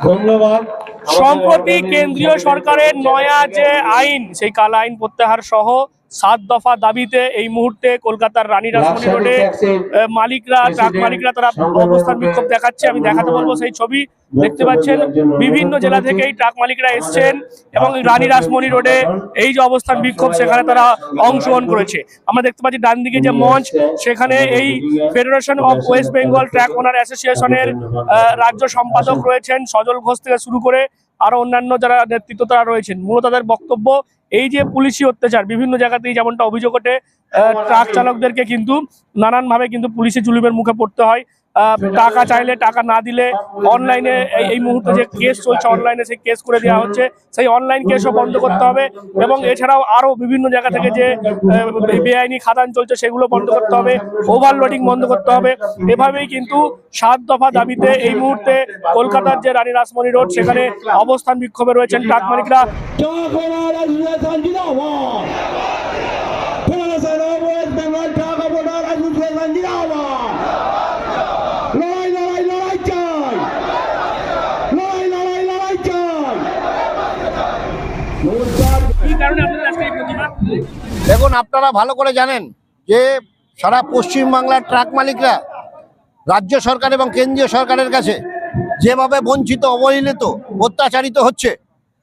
ধন্যবাদ। সম্প্রতি কেন্দ্রীয় সরকারের নয়া যে আইন সেই কালা আইন প্রত্যাহার সহ সাত দফা দাবিতে এই মুহূর্তে কলকাতার রানী রাসমণি রোডে মালিকরা ট্রাক মালিকরা তারা অবস্থান বিক্ষোভ দেখাচ্ছে। আমি দেখাতে বলব সেই ছবি। দেখতে পাচ্ছেন বিভিন্ন জেলা থেকে এই ট্রাক মালিকরা এসছেন এবং রানী রাসমণি রোডে এই যে অবস্থান বিক্ষোভ সেখানে তারা অংশগ্রহণ করেছে। আমরা দেখতে পাচ্ছি ডান দিকে যে মঞ্চ সেখানে এই federation of West Bengal track owner অ্যাসোসিয়েশনের রাজ্য সম্পাদক রয়েছেন সজল ঘোষ থেকে শুরু করে আরও অন্যান্য যারা নেতৃত্ব তারা রয়েছেন, মূলত তাদের বক্তব্য এই যে পুলিশি অত্যাচার, বিভিন্ন জায়গাতেই যেমনটা অভিযোগ ওঠে ট্রাক চালকদেরকে কিন্তু নানান ভাবে কিন্তু পুলিশি জুলুমের মুখে পড়তে হয়। টাকা চাইলে টাকা না দিলে অনলাইনে এই মুহূর্তে যে কেস চলছে অনলাইনে সেই কেস করে দেওয়া হচ্ছে সেই অনলাইন কেসও বন্ধ করতে হবে এবং এছাড়াও আরও বিভিন্ন জায়গা থেকে যে বেআইনি খাদান চলছে সেগুলো বন্ধ করতে হবে ওভারলোডিং বন্ধ করতে হবে এভাবেই কিন্তু সাত দফা দাবিতে এই মুহূর্তে কলকাতার যে রানী রাসমণি রোড সেখানে অবস্থান বিক্ষোভে রয়েছেন ট্রাক মালিকরা দেখুন, আপনারা ভালো করে জানেন যে সারা পশ্চিমবাংলার ট্রাক মালিকরা রাজ্য সরকার এবং কেন্দ্রীয় সরকারের কাছে যেভাবে বঞ্চিত, অবহেলিত, অত্যাচারিত হচ্ছে,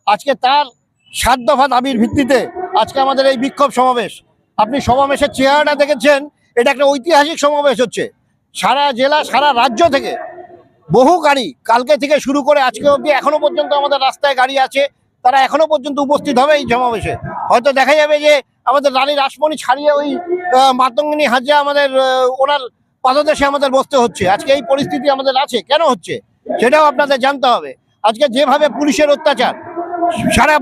আজকে তার সাত দফা দাবির ভিত্তিতে আজকে আমাদের এই বিক্ষোভ সমাবেশ। আপনি সমাবেশের চেহারাটা দেখেছেন, এটা একটা ঐতিহাসিক সমাবেশ হচ্ছে। সারা জেলা, সারা রাজ্য থেকে বহু গাড়ি কালকে থেকে শুরু করে আজকে অবধি এখনও পর্যন্ত আমাদের রাস্তায় গাড়ি আছে, তারা এখনও পর্যন্ত উপস্থিত হবে এই সমাবেশে। হয়তো দেখা যাবে যে আমাদের রানী রাসমণি ছাড়িয়ে ওই মাতঙ্গিনী হাজরা আমাদের ওনার পাদদেশে আমাদের বসতে হচ্ছে। আজকে এই পরিস্থিতি আমাদের আছে। কেন হচ্ছে? সেটাও আপনাদের জানতে হবে। আজকে যেভাবে পুলিশের অত্যাচার, সারা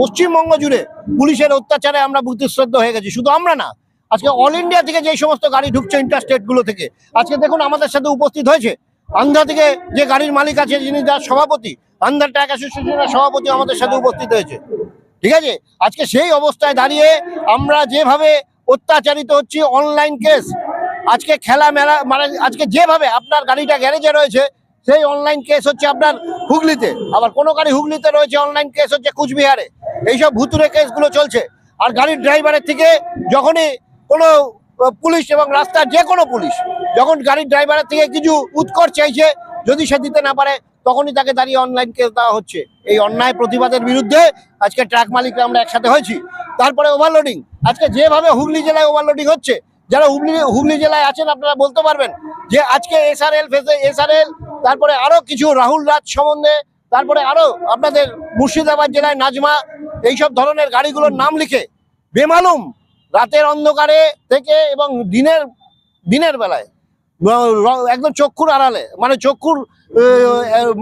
পশ্চিমবঙ্গ জুড়ে পুলিশের অত্যাচারে আমরা বুদ্ধিশ্রদ্ধ হয়ে গেছি। শুধু আমরা না, আজকে অল ইন্ডিয়া থেকে যে সমস্ত গাড়ি ঢুকছে ইন্টারস্টেটগুলো থেকে, আজকে দেখুন আমাদের সাথে উপস্থিত হয়েছে আন্ধ্রা থেকে যে গাড়ির মালিক আছে, যিনি যার সভাপতি, আন্ধ্রা ট্র্যাক অ্যাসোসিয়েশনের সভাপতি আমাদের সাথে উপস্থিত হয়েছে। ঠিক আছে? আজকে সেই অবস্থায় দাঁড়িয়ে আমরা যেভাবে অত্যাচারিত হচ্ছি অনলাইন কেস আজকে খেলা মেলা মানে আজকে যেভাবে আপনার গাড়িটা গ্যারেজে রয়েছে, সেই অনলাইন কেস হচ্ছে আপনার হুগলিতে। আবার কোনো গাড়ি হুগলিতে রয়েছে অনলাইন কেস হচ্ছে কুচবিহারে। এইসব ভুতুরে কেসগুলো চলছে। আর গাড়ির ড্রাইভারের থেকে যখনই কোনো পুলিশ এবং রাস্তার যে কোনো পুলিশ, যখন গাড়ির ড্রাইভারের থেকে কিছু উৎকর চাইছে, যদি সে দিতে না পারে তখনই তাকে দাঁড়িয়ে অনলাইন কেস দেওয়া হচ্ছে। এই অন্যায় প্রতিবাদের বিরুদ্ধে আজকে ট্রাক মালিকরা আমরা একসাথে হয়েছি। তারপরে ওভারলোডিং আজকে যেভাবে হুগলি জেলায় ওভারলোডিং হচ্ছে, যারা হুগলি হুগলি জেলায় আছেন আপনারা বলতে পারবেন যে আজকে এস আর এসআরএল ফেসে এসআরএল তারপরে আরও কিছু রাহুল রাজ সম্বন্ধে, তারপরে আরও আপনাদের মুর্শিদাবাদ জেলায় নাজমা, এইসব ধরনের গাড়িগুলোর নাম লিখে, বেমালুম, রাতের অন্ধকারে থেকে এবং দিনের দিনের বেলায়। একদম চক্ষুর আড়ালে। মানে চক্ষুর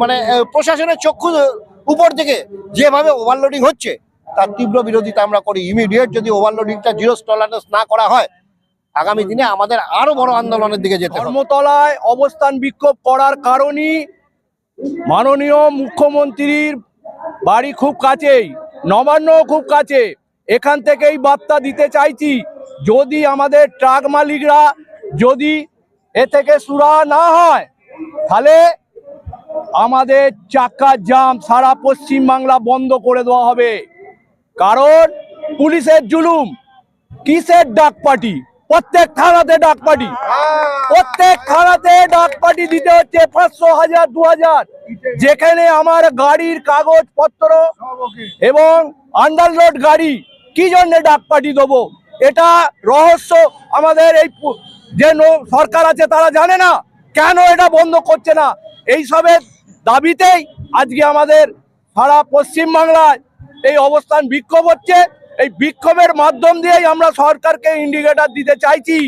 মানে প্রশাসনের চক্ষু উপর থেকে যেভাবে ওভারলোডিং হচ্ছে, তার তীব্র বিরোধিতা আমরা করি। ইমিডিয়েট যদি ওভারলোডিংটা জিরো টলারেন্স না করা হয়, আগামী দিনে আমাদের আরও বড় আন্দোলনের দিকে যেতে ধর্মতলায় অবস্থান বিক্ষোভ করার কারণই মাননীয় মুখ্যমন্ত্রীর বাড়ি খুব কাছেই, নবান্ন খুব কাছে। এখান থেকেই বার্তা দিতে চাইছি, যদি আমাদের ট্রাক মালিকরা যদি এ থেকে সুরা না হয়, তাহলে আমাদের চাকা জাম সারা পশ্চিম বাংলা বন্ধ করে দেওয়া হবে। কারণ পুলিশের জুলুম, কিসের ডাক পার্টি? প্রত্যেক থানাতে ডাক পার্টি। প্রত্যেক থানাতে ডাক পার্টি দিতে হচ্ছে পাঁচশো হাজার, দু হাজার। যেখানে আমার গাড়ির কাগজপত্র এবং আন্ডারলোড গাড়ি, কি জন্য ডাক পার্টি দেবো? এটা রহস্য আমাদের এই যে সরকার আছে তারা জানে না কেন এটা বন্ধ করছে না। এই সবের দাবিতেই আজকে আমাদের সারা পশ্চিম বাংলায় এই অবস্থান বিক্ষোভ হচ্ছে। এই বিক্ষোভের মাধ্যম দিয়েই আমরা সরকারকে ইন্ডিকেটার দিতে চাইছি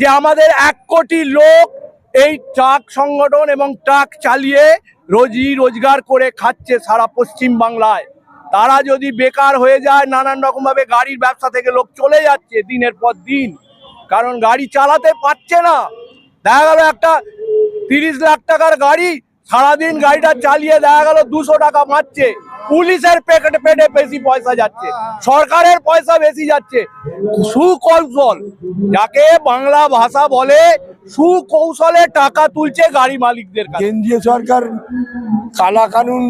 যে আমাদের এক কোটি লোক এই ট্রাক সংগঠন এবং ট্রাক চালিয়ে রোজি রোজগার করে খাচ্ছে সারা পশ্চিম বাংলায় তারা যদি বেকার হয়ে যায়, নানান রকমভাবে গাড়ির ব্যবসা থেকে লোক চলে যাচ্ছে দিনের পর দিন। কারণ গাড়ি চালাতে পারছে না। দেখা গেল একটা তিরিশ লাখ টাকার গাড়ি সারাদিন গাড়িটা চালিয়ে দেখা গেল দুশো টাকা মারছে। পুলিশের পেটে পেটে বেশি পয়সা যাচ্ছে, সরকারের পয়সা বেশি যাচ্ছে। সুকৌশল, যাকে বাংলা ভাষা বলে সুকৌশলে টাকা তুলছে গাড়ি মালিকদের কেন্দ্রীয় সরকার কালা কানুন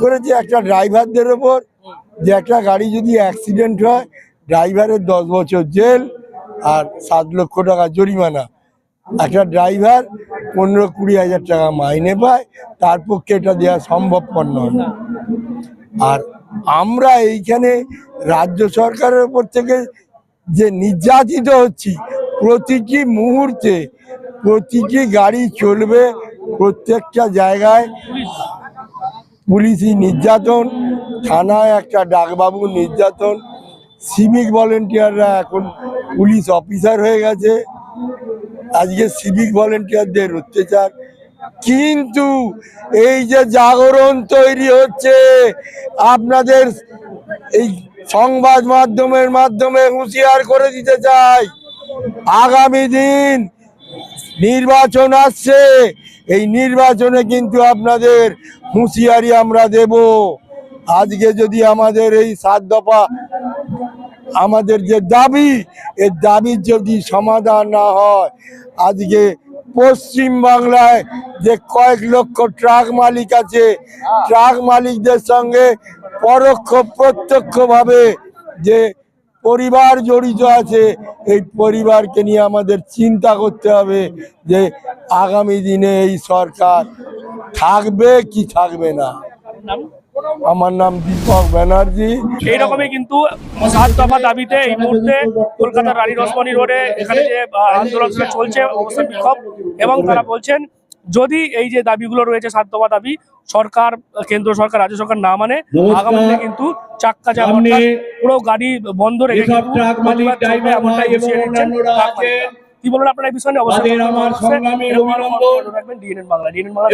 করেছে একটা ড্রাইভারদের ওপর, যে একটা গাড়ি যদি অ্যাক্সিডেন্ট হয়, ড্রাইভারের দশ বছর জেল আর সাত লক্ষ টাকা জরিমানা। একটা ড্রাইভার পনেরো কুড়ি হাজার টাকা মাইনে পায়, তার পক্ষে এটা দেওয়া সম্ভবপর নয়। আর আমরা এইখানে রাজ্য সরকারের উপর থেকে যে নির্যাতিত হচ্ছি, প্রতিটি মুহূর্তে প্রতিটি গাড়ি চলবে প্রত্যেকটা জায়গায়। পুলিশি নির্যাতন, থানায় একটা ডাকবাবু নির্যাতন, সিভিক ভলেন্টিয়াররা এখন পুলিশ অফিসার হয়ে গেছে। আজকে সিভিক ভলেন্টিয়ারদের অত্যাচার। কিন্তু এই যে জাগরণ তৈরি হচ্ছে, আপনাদের এই সংবাদ মাধ্যমের মাধ্যমে হুঁশিয়ার করে দিতে চাই। আগামী দিন নির্বাচন আসছে, এই নির্বাচনে কিন্তু আপনাদের হুঁশিয়ারি আমরা দেব। আজকে যদি আমাদের এই সাত দফা আমাদের যে দাবি এর দাবির যদি সমাধান না হয়, আজকে পশ্চিম বাংলায় যে কয়েক লক্ষ ট্রাক মালিক আছে, ট্রাক মালিকদের সঙ্গে পরোক্ষ প্রত্যক্ষভাবে যে পরিবার জড়িত আছে, এই পরিবারকে নিয়ে আমাদের চিন্তা করতে হবে যে আগামী দিনে এই সরকার থাকবে কি থাকবে না। আমার নাম দীপক ব্যানার্জি এইরকমই কিন্তু সাত দফা দাবিতে এই মুহূর্তে কলকাতার রানী রসমণি রোডে এখানে যে আন্দোলন চলছে অবস্থান বিক্ষোভ এবং তারা বলছেন যদি এই যে দাবিগুলো রয়েছে সাত দফা দাবি সরকার কেন্দ্র সরকার রাজ্য সরকার না মানে। আগামীতে কিন্তু চাক্কা অর্থাৎ পুরো গাড়ি বন্ধ রেখে প্রতিবাদ চলবে এমনটাই। কি বলেন আপনার এই বিষয়ে? অবশ্যই রাখবেন ডিএনএন বাংলা ডিএনএন বাংলা